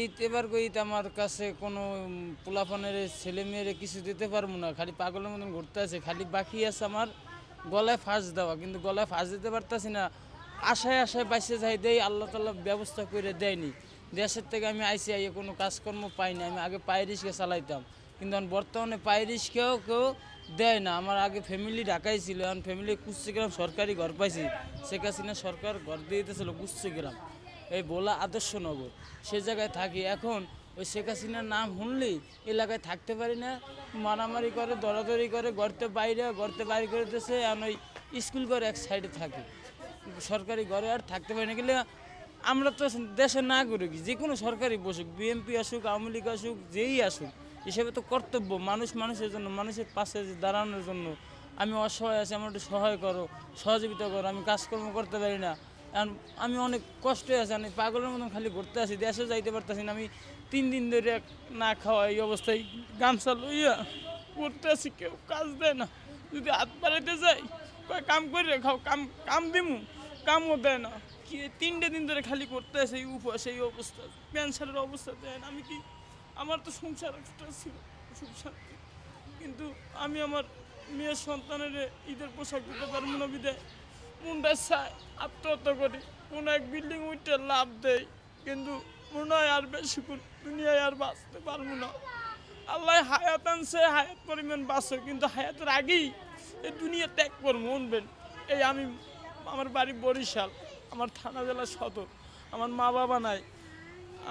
ঈদ এবার ঈদ আমার কাছে কোনো পোলাপানের ছেলে মেয়েরে কিছু দিতে পারব না, খালি পাগলের মতন ঘুরতে আছে, খালি বাকি আছে আমার গলায় ফাঁস দেওয়া, কিন্তু গলায় ফাঁস দিতে পারতাছি না। আশায় আশায় বাইসে যাই দেই, আল্লাহ তাল্লাহ ব্যবস্থা করে দেয়নি। দেশের থেকে আমি আইসি, আইয়ে কোনো কাজকর্ম পাইনি আমি আগে পায়ে রিক্সা চালাইতাম। কিন্তু এখন বর্তমানে পায়ে রিক্সাও কেউ দেয় না। আমার আগে ফ্যামিলি ঢাকাই ছিল, এখন ফ্যামিলি কুচ্চিগ্রাম সরকারি ঘর পাইছি। শেখ হাসিনা সরকার ঘর দিয়ে দিতেছিল কুচ্চিগ্রাম এই বোলা আদর্শনগর সে জায়গায় থাকি। এখন ওই শেখ হাসিনার নাম শুনলেই এলাকায় থাকতে পারি না। মারামারি করে, দরাদরি করে গড়তে বাইরে গড়তে বাইরে করে দিতেছে। এখন ওই স্কুল করে এক সাইডে থাকি। সরকারি ঘরে আর থাকতে পারি না। গেলে আমরা তো দেশে দেশের নাগরিক, যে কোনো সরকারি বসুক বিএনপি আসুক, আওয়ামী লীগ আসুক, যেই আসুক হিসেবে তো কর্তব্য। মানুষ মানুষের জন্য, মানুষের পাশে দাঁড়ানোর জন্য। আমি অসহায় আছি, আমার একটু সহায় করো, সহযোগিতা করো, আমি কাজকর্ম করতে পারি না। আমি অনেক কষ্টে আছি, আমি পাগলের মতন খালি ঘুরতে আছি দেশে যাইতে পারতেছি না, আমি তিন দিন ধরে না খাওয়া এই অবস্থায় গামছা লইয়া ঘুরতে আছি কেউ কাজ দেয় না। যদি হাত পাড়াইতে যাই কাম করে খাও, কাম কাম দিমু? কামও দেয় না। কি তিনটে দিন ধরে খালি করতে আছে এই উপবাস এই অবস্থা, ক্যান্সারের অবস্থা দেয় না। আমি কি, আমার তো সংসার একটা ছিল শান্তি। কিন্তু আমি আমার মেয়ের সন্তানের ঈদের পোশাক দিতে পারব না বিদে মনটা চায় আত্মহত্যা করি। কোনো এক বিল্ডিং উঠে লাভ দেয় কিন্তু মনে হয় আর বেশি দুনিয়ায় আর বাঁচতে পারব না। আল্লাহ হায়াত আনছে, হায়াত পরিমাণ বাঁচো কিন্তু হায়াতের আগেই এই দুনিয়া ত্যাগ করব, শুনবেন। এই আমি, আমার বাড়ি বরিশাল, আমার থানা জেলা সদর। আমার মা বাবা নাই।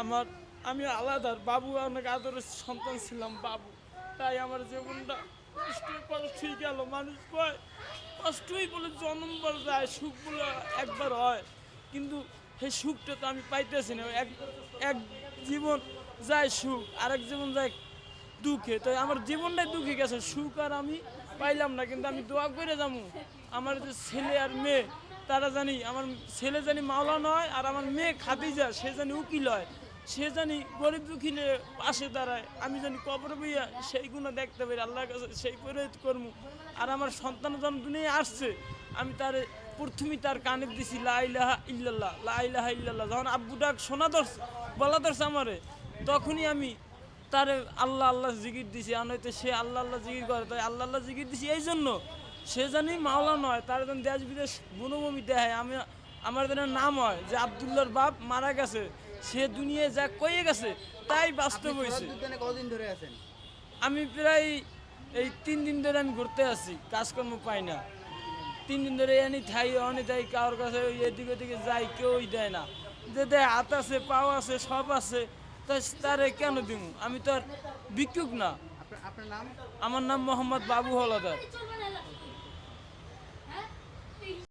আমার, আমি আলাদার, বাবু অনেক আদরের সন্তান ছিলাম, বাবু। তাই আমার জীবনটা কষ্টের কয়, কষ্টই বলে জন্মবার যায় সুখ বলে একবার হয়। কিন্তু সেই সুখটা তো আমি পাইতেছি না। এক এক জীবন যায় সুখ, আরেক জীবন যায় দুঃখে। তো আমার জীবনটাই দুঃখে গেছে, সুখ আর আমি পাইলাম না, কিন্তু আমি দোয়া করে যাব। আমার যে ছেলে আর মেয়ে, তারা জানি, আমার ছেলে জানি মাওলা নয় আর আমার মেয়ে খাদিজা, সে জানি উকিল হয়। সে জানি গরিব দুঃখী নিয়ে পাশে দাঁড়ায়। আমি জানি কবর বইয়া সেইগুলো দেখতে পারি, আল্লাহর কাছে সেই করে করব আর আমার সন্তান যখন দুনিয়ায় আসছে, আমি তার প্রথমে তার কানে দিছি লাইলাহা ইল্লাল্লাহ লাইলাহা ইল্লাল্লাহ। যখন আব্বু ডাক শোনা ধরছে বলা ধরছে আমারে, তখনই আমি তারে আল্লাহ আল্লাহ জিকির দিছি। আর নয়তো সে আল্লাহ আল্লাহ জিকির করে, তাই আল্লাহ আল্লাহ জিকির দিছি এই জন্য। সে জানি মাওলা নয়, তার যেন দেশ বিদেশ বনভূমি দেয় আমি, আমার যেন নাম হয় যে আবদুল্লার বাপ মারা গেছে। সে দুনিয়ায় যা কয়ে গেছে তাই বাস্তব হয়েছে। ধরে আছেন? আমি প্রায় এই তিন দিন ধরে আমি ঘুরতে আসছি কাজকর্ম পাই না। তিন দিন ধরে এনি থাই অনি থাই কারোর কাছে ওই এদিকে ওদিকে যাই কেউই দেয় না। যে দেয় হাত আছে পাও আছে সব আছে তা তারে কেন দিব আমি তো আর ভিক্ষুক না। আপনার নাম? আমার নাম মোহাম্মদ বাবু হলাদার।